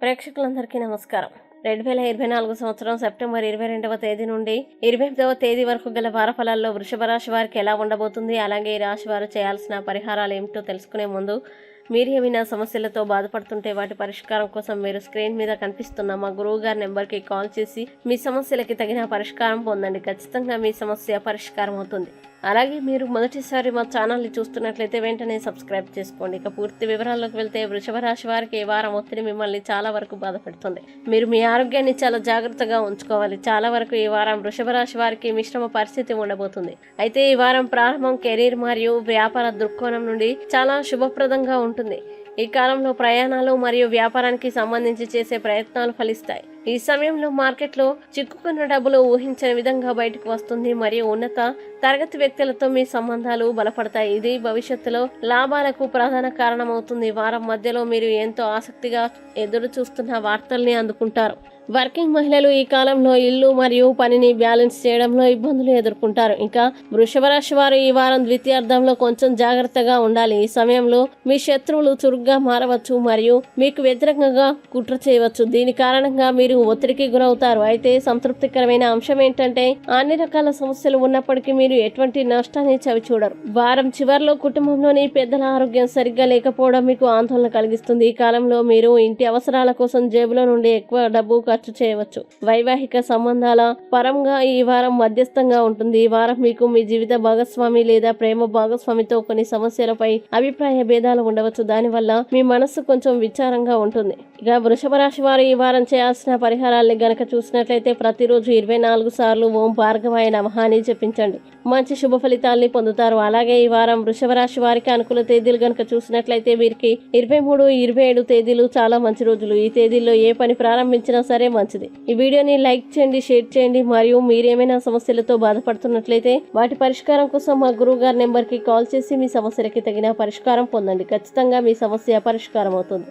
ప్రేక్షకులందరికీ నమస్కారం. రెండు వేల ఇరవై నాలుగు సంవత్సరం సెప్టెంబర్ ఇరవై రెండవ తేదీ నుండి ఇరవై ఎనిమిదవ తేదీ వరకు గల వారఫలాల్లో వృషభ రాశి వారికి ఎలా ఉండబోతుంది అలాగే ఈ రాశి వారు చేయాల్సిన పరిహారాలు ఏమిటో తెలుసుకునే ముందు మీరు ఏమైనా సమస్యలతో బాధపడుతుంటే వాటి పరిష్కారం కోసం మీరు స్క్రీన్ మీద కనిపిస్తున్న మా గురువు గారి నెంబర్కి కాల్ చేసి మీ సమస్యలకి తగిన పరిష్కారం పొందండి. ఖచ్చితంగా మీ సమస్య పరిష్కారం అవుతుంది అలాగే మీరు మొదటిసారి మా ఛానల్ని చూస్తున్నట్లయితే వెంటనే సబ్స్క్రైబ్ చేసుకోండి. ఇక పూర్తి వివరాల్లోకి వెళ్తే వృషభ రాశి వారికి ఈ వారం ఒత్తిడి మిమ్మల్ని చాలా వరకు బాధపెడుతుంది. మీరు మీ ఆరోగ్యాన్ని చాలా జాగ్రత్తగా ఉంచుకోవాలి. చాలా వరకు ఈ వారం వృషభ రాశి వారికి మిశ్రమ పరిస్థితి ఉండబోతుంది. అయితే ఈ వారం ప్రారంభం కెరీర్ మరియు వ్యాపార దృక్కోణం నుండి చాలా శుభప్రదంగా ఉంటుంది. ఈ కాలంలో ప్రయాణాలు మరియు వ్యాపారానికి సంబంధించి చేసే ప్రయత్నాలు ఫలిస్తాయి. ఈ సమయంలో మార్కెట్లో చిక్కుకున్న డబ్బులు ఊహించని విధంగా బయటకు వస్తుంది. మరియు ఉన్నత తరగతి వ్యక్తులతో మీ సంబంధాలు బలపడతాయి. ఇది భవిష్యత్తులో లాభాలకు ప్రధాన కారణమవుతుంది. వారం మధ్యలో మీరు ఎంతో ఆసక్తిగా ఎదురు చూస్తున్న వార్తల్ని అందుకుంటారు. వర్కింగ్ మహిళలు ఈ కాలంలో ఇల్లు మరియు పనిని బ్యాలెన్స్ చేయడంలో ఇబ్బందులు ఎదుర్కొంటారు. ఇంకా వృషభ రాశి వారు ఈ వారం ద్వితీయార్థంలో కొంచెం జాగ్రత్తగా ఉండాలి. ఈ సమయంలో మీ శత్రువులు చురుగ్గా మారవచ్చు మరియు మీకు వ్యతిరేకంగా కుట్ర చేయవచ్చు. దీని కారణంగా మీరు ఒత్తిడికి గురవుతారు. అయితే సంతృప్తికరమైన అంశం ఏంటంటే అన్ని రకాల సమస్యలు ఉన్నప్పటికీ మీరు ఎటువంటి నష్టాన్ని చవి చూడరు. వారం చివరిలో కుటుంబంలోని పెద్దల ఆరోగ్యం సరిగ్గా లేకపోవడం మీకు ఆందోళన కలిగిస్తుంది. ఈ కాలంలో మీరు ఇంటి అవసరాల కోసం జేబులో నుండి ఎక్కువ డబ్బు ఖర్చు చేయవచ్చు. వైవాహిక సంబంధాల పరంగా ఈ వారం మధ్యస్థంగా ఉంటుంది. ఈ వారం మీకు మీ జీవిత భాగస్వామి లేదా ప్రేమ భాగస్వామితో కొన్ని సమస్యలపై అభిప్రాయ భేదాలు ఉండవచ్చు. దానివల్ల మీ మనస్సు కొంచెం విచారంగా ఉంటుంది. ఇక వృషభ రాశి వారు ఈ వారం చేయాల్సిన పరిహారాల్ని గనక చూసినట్లయితే ప్రతిరోజు ఇరవై నాలుగు సార్లు ఓం భార్గవాయ నమహ అని జపించండి. మంచి శుభ ఫలితాల్ని పొందుతారు. అలాగే ఈ వారం వృషభ రాశి వారికి అనుకూల తేదీలు గనక చూసినట్లయితే వీరికి ఇరవై మూడు ఇరవై ఏడు తేదీలు చాలా మంచి రోజులు. ఈ తేదీల్లో ఏ పని ప్రారంభించినా సరే మంచిది. ఈ వీడియోని లైక్ చేయండి షేర్ చేయండి. మరియు మీరేమైనా సమస్యలతో బాధపడుతున్నట్లయితే వాటి పరిష్కారం కోసం మా గురువు గారి నెంబర్కి కాల్ చేసి మీ సమస్యలకి తగిన పరిష్కారం పొందండి. ఖచ్చితంగా మీ సమస్య పరిష్కారం అవుతుంది